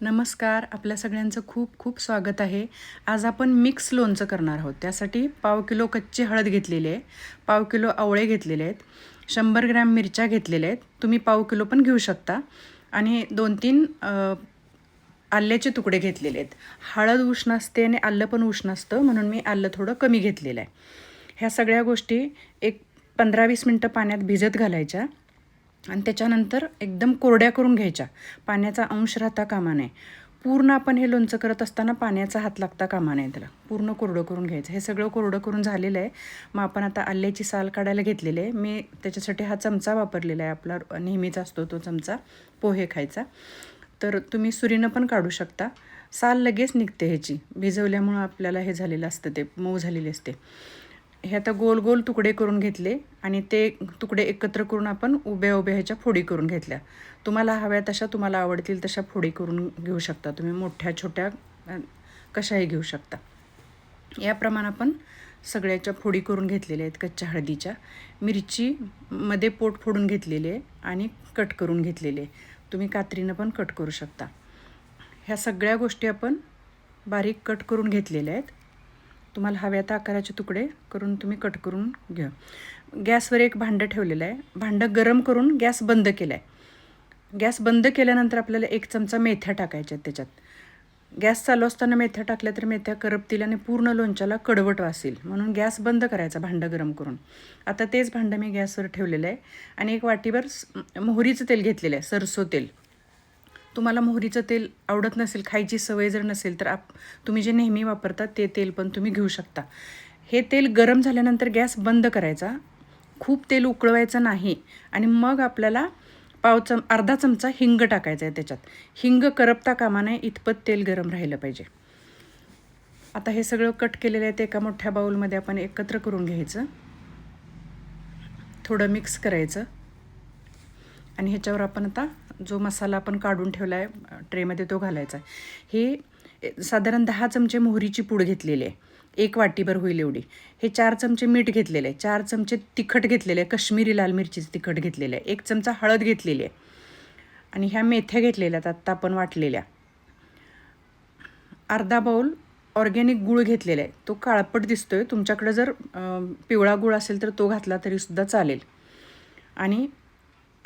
नमस्कार आपल्या सगळ्यांचं खूप खूप स्वागत आहे. आज आपण मिक्स लोणचं करणार आहोत. त्यासाठी पाव किलो कच्ची हळद घेतलेली आहे. पाव किलो आवळे घेतलेले आहेत. शंभर ग्रॅम मिरच्या घेतलेल्या आहेत. तुम्ही पाव किलो पण घेऊ शकता. आणि दोन तीन आल्याचे तुकडे घेतलेले आहेत. हळद उष्ण असते आणि आलं पण उष्ण असतं म्हणून मी आलं थोडं कमी घेतलेलं आहे. ह्या सगळ्या गोष्टी एक पंधरा वीस मिनटं पाण्यात भिजत घालायच्या. आणि त्याच्यानंतर एकदम कोरड्या करून घ्यायच्या. पाण्याचा अंश राहता कामा नये. पूर्ण आपण हे लोणचं करत असताना पाण्याचा हात लागता कामा नये त्याला. पूर्ण कोरडं करून घ्यायचं. हे सगळं कोरडं करून झालेलं आहे. मग आपण आता आल्याची साल काढायला घेतलेली आहे. मी त्याच्यासाठी हा चमचा वापरलेला आहे. आपला नेहमीचा असतो तो चमचा पोहे खायचा. तर तुम्ही सुरीनं पण काढू शकता. साल लगेच निघते ह्याची. भिजवल्यामुळं आपल्याला हे झालेलं असतं ते मऊ झालेले असते. हे आता गोल गोल तुकडे करून घेतले आणि ते तुकडे एकत्र करून आपण उभ्या उभ्या ह्याच्या फोडी करून घेतल्या. तुम्हाला हव्या तशा तुम्हाला आवडतील तशा फोडी करून घेऊ शकता. तुम्ही मोठ्या छोट्या कशाही घेऊ शकता. याप्रमाणे आपण सगळ्याच्या फोडी करून घेतलेल्या आहेत कच्च्या हळदीच्या. मिरची मध्ये पोट फोडून घेतलेली आहे आणि कट करून घेतलेले. आहे तुम्ही कात्रीनं पण कट करू शकता. ह्या सगळ्या गोष्टी आपण बारीक कट करून घेतलेल्या आहेत. तुम्हाला हव्या त्या आकाराचे तुकडे करून तुम्ही कट करून घ्या. गॅसवर एक भांडं ठेवलेलं आहे. भांडं गरम करून गॅस बंद केलं आहे गॅस बंद केल्यानंतर आपल्याला एक चमचा मेथ्या टाकायच्या त्याच्यात. गॅस चालू असताना मेथ्या टाकल्या तर मेथ्या करपतील आणि पूर्ण लोणच्याला कडवट वासेल. म्हणून गॅस बंद करायचा भांडं गरम करून. आता तेच भांडं मी गॅसवर ठेवलेलं आहे. आणि एक वाटीभर मोहरीचं तेल घेतलेलं आहे सरसो तेल. तुम्हाला मोहरीचं तेल आवडत नसेल खायची सवय जर नसेल तर आप तुम्ही जे नेहमी वापरता ते तेल पण तुम्ही घेऊ शकता. हे तेल गरम झाल्यानंतर गॅस बंद करायचा. खूप तेल उकळवायचं नाही. आणि मग आपल्याला पाव चम अर्धा चमचा हिंग टाकायचा आहे त्याच्यात. हिंग करपता कामा नये इतपत तेल गरम राहिलं पाहिजे. आता हे सगळं कट केलेलं आहे ते एका मोठ्या बाऊलमध्ये आपण एकत्र करून घ्यायचं. थोडं मिक्स करायचं. आणि ह्याच्यावर आपण आता जो मसाला आपण काढून ठेवला आहे ट्रेमध्ये तो घालायचा आहे. हे साधारण दहा चमचे मोहरीची पूड घेतलेली आहे. एक वाटीभर होईल एवढी. हे चार चमचे मीठ घेतलेले आहे. चार चमचे तिखट घेतलेले आहे. कश्मीरी लाल मिरचीचं तिखट घेतलेलं आहे. एक चमचा हळद घेतलेली आहे. आणि ह्या मेथ्या घेतलेल्या आहेत आत्ता आपण वाटलेल्या. अर्धा बाऊल ऑर्गॅनिक गूळ घेतलेला आहे. तो काळपट दिसतो आहे तुमच्याकडे जर पिवळा गूळ असेल तर तो घातला तरीसुद्धा चालेल. आणि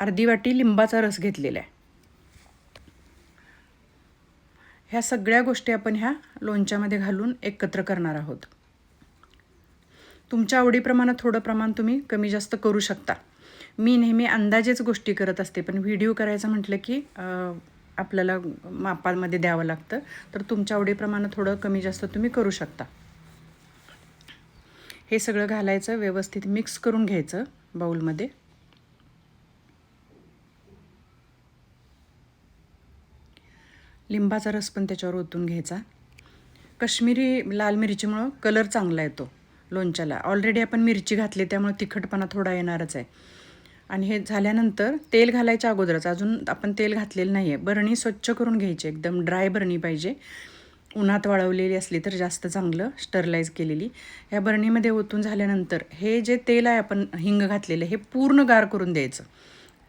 अर्धी वाटी लिंबाचा रस घेतलेला आहे. ह्या सगळ्या गोष्टी आपण ह्या लोणच्यामध्ये घालून एकत्र करणार आहोत. तुमच्या आवडीप्रमाणे थोडं प्रमाण तुम्ही कमी जास्त करू शकता. मी नेहमी अंदाजेच गोष्टी करत असते पण व्हिडिओ करायचं म्हटलं की आपल्याला मापामध्ये द्यावं लागतं. तर तुमच्या आवडीप्रमाणे थोडं कमी जास्त तुम्ही करू शकता. हे सगळं घालायचं व्यवस्थित मिक्स करून घ्यायचं बाऊलमध्ये लिंबाचा रस पण त्याच्यावर ओतून घ्यायचा. कश्मीरी लाल मिरचीमुळं कलर चांगला येतो लोणच्याला. ऑलरेडी आपण मिरची घातली त्यामुळे तिखटपणा थोडा येणारच आहे. आणि हे झाल्यानंतर तेल घालायच्या अगोदरच अजून आपण तेल घातलेलं नाही आहे बरणी स्वच्छ करून घ्यायची एकदम ड्राय बरणी पाहिजे. उन्हात वाळवलेली असली तर जास्त चांगलं स्टरलाइज केलेली. ह्या बरणीमध्ये ओतून झाल्यानंतर हे जे तेल आहे आपण हिंग घातलेलं हे पूर्ण गार करून द्यायचं.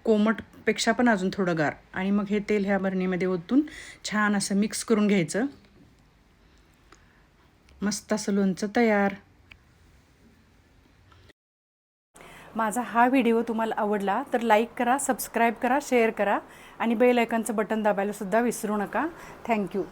कोमटपेक्षा पण अजून थोडं गार. आणि मग हे तेल ह्या बरणीमध्ये ओतून छान असं मिक्स करून घ्यायचं. मस्त असं लोणचं तयार. माझा हा व्हिडिओ तुम्हाला आवडला तर लाईक करा सबस्क्राईब करा शेअर करा आणि बेल आयकनचं बटन दाबायला सुद्धा विसरू नका. थँक्यू